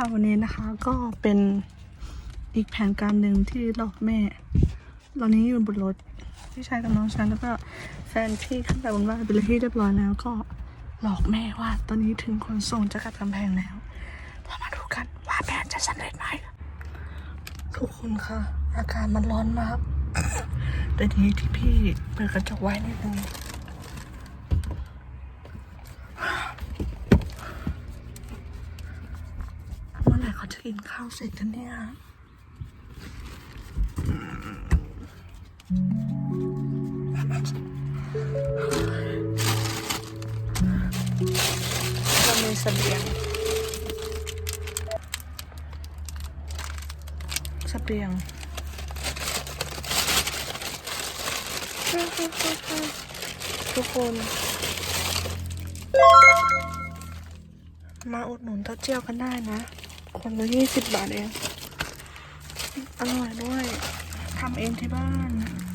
ค่ะวันนี้นะคะก็เป็นอีกแผนการหนึ่งที่หลอกแม่ ตอนนี้อยู่บนรถพี่ชายกับน้องฉันแล้วก็แฟนพี่ขึ้นไปบนบ้านเป็นที่เรียบร้อยแล้วก็หลอกแม่ว่า ตอนนี้ถึงขนส่งจะกัดกำแพงแล้วเรามาดูกันว่าแผนจะสำเร็จไหมทุกคนคะอากาศมันร้อนมาก แต่ทีนี้ที่พี่เปิดกระจกไว้นิดนึง เมื่อไหร่เขาจะ กินข้าวเสร็จกันเนี่ยเรามีเสบียงเสบียงทุกคน มาอุดหนุนเต้าเจี้ยวกันได้นะ คนละยี่สิบบาทเอง อร่อยด้วยทำเองที่บ้าน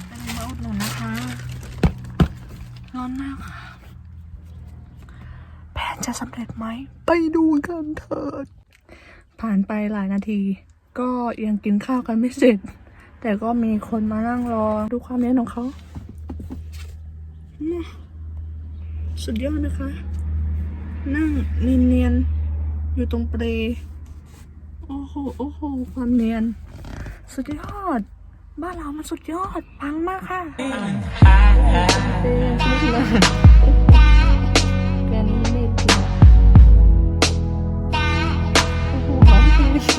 อันนี้มาอุดหนุนนะคะ ร้อนมากค่ะ แผนจะสำเร็จไหม ไปดูกันเถิด ผ่านไปหลายนาที ก็ยังกินข้าวกันไม่เสร็จ แต่ก็มีคนมานั่งรอดูความเน้นของเขาสุดยอดนะคะ นั่งเนียนๆอยู่ตรงเปร โอ้โห โอ้โห ความเนียน สุดยอด บ้านเรามันสุดยอดปังมากค่ะเปรไม่ถึงแกนี้ไม่จริงโอ้โหน้องพี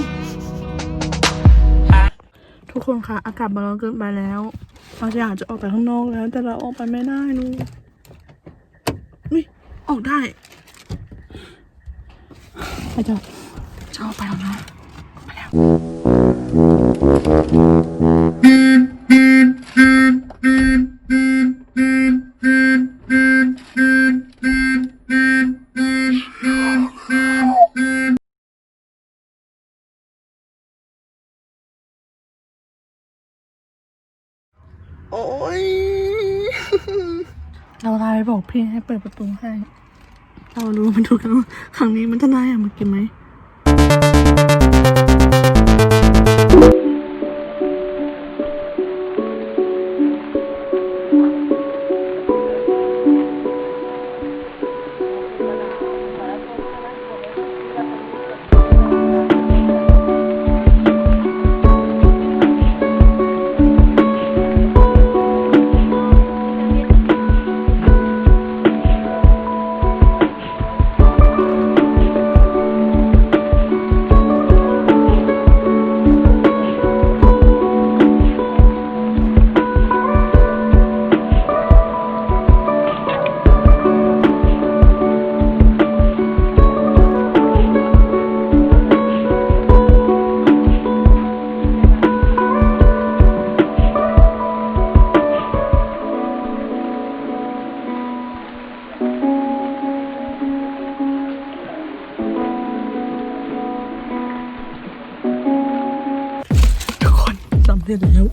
ทุกคนคะอากาศมันร้อนเกินไปแล้วเราจะอยากจะออกไปข้างนอกแล้ว แต่เราออกไปไม่ได้นูอุ้ยออกได้ ไปจอดจะออกไปแล้วนะ โอ้ย เราไลน์ไปบอกพี่ให้เปิดประตูให้ เรารู้มันดูกันว่าครั้งนี้มันจะน่าอย่างเมื่อกี้ไหม สำเร็จแล้ว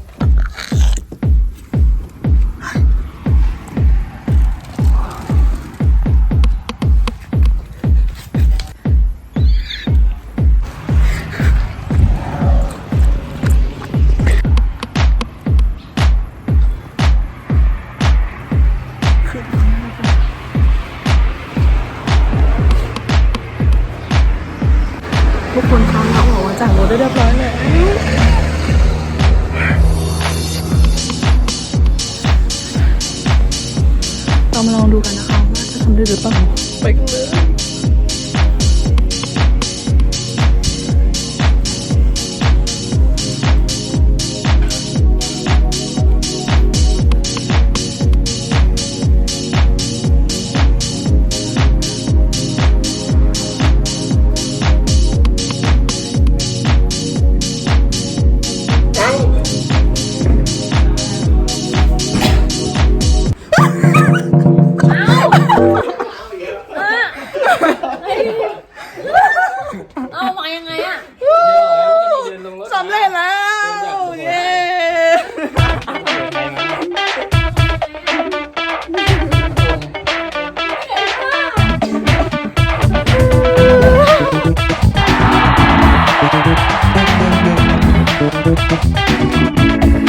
ทุกคนคะเราออกมาจากรถได้เรียบร้อยแล้ว เรามาลองดูกันนะคะว่าจะทำได้หรือเปล่าไปกันเลย Thank you.